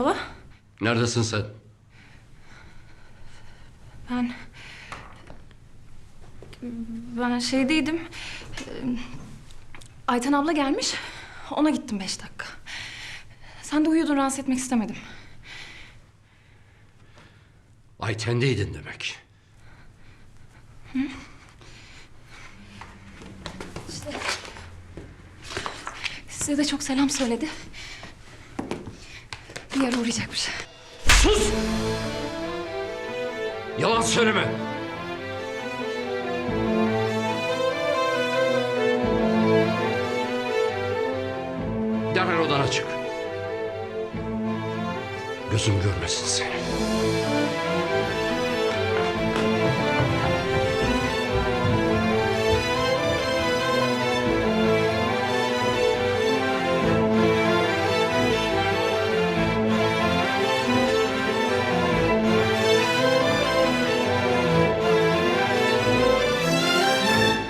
Baba Neredesin sen? ben... Ben şeydeydim. Ayten abla gelmiş. Ona gittim beş dakika. Sen de uyuyordun rahatsız etmek istemedim. Ayten'deydin demek. Size de çok selam söyledi. Yer uğrayacakmış. Sus! Yalan söyleme. Derhal odana çık. Gözüm görmesin seni.